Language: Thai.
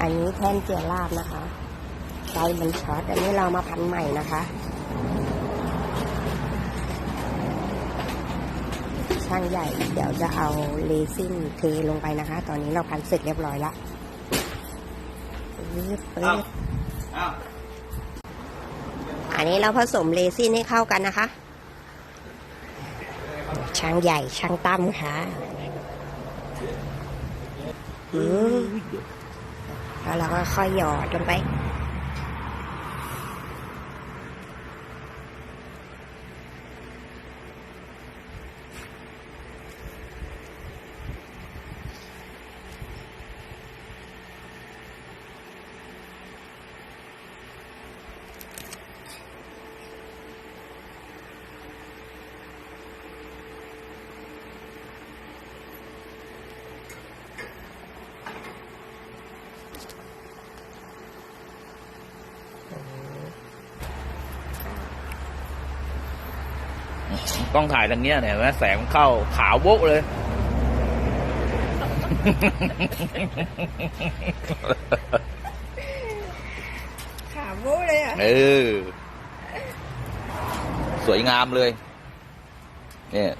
อันนี้แท่นเจียราบนะคะไฟมันช็อตอันนี้เรามาพันใหม่นะคะ ช่างใหญ่เดี๋ยวจะเอาเลซินเทลงไปนะคะ ตอนนี้เราพันเสร็จเรียบร้อยละปึ๊บปึ๊บอ้าวอันนี้เราผสมเลซินให้เข้ากันนะคะ ช่างใหญ่ช่างตั้มค่ะอืม แล้วเราก็ค่อยหยอดลงไป ต้องถ่ายทางเนี้ยเนี่ยเห็นไหมแสงเข้าขาวโบ๊ะเลย ขาโบ้เลยอะเออ สวยงามเลย เนี่ย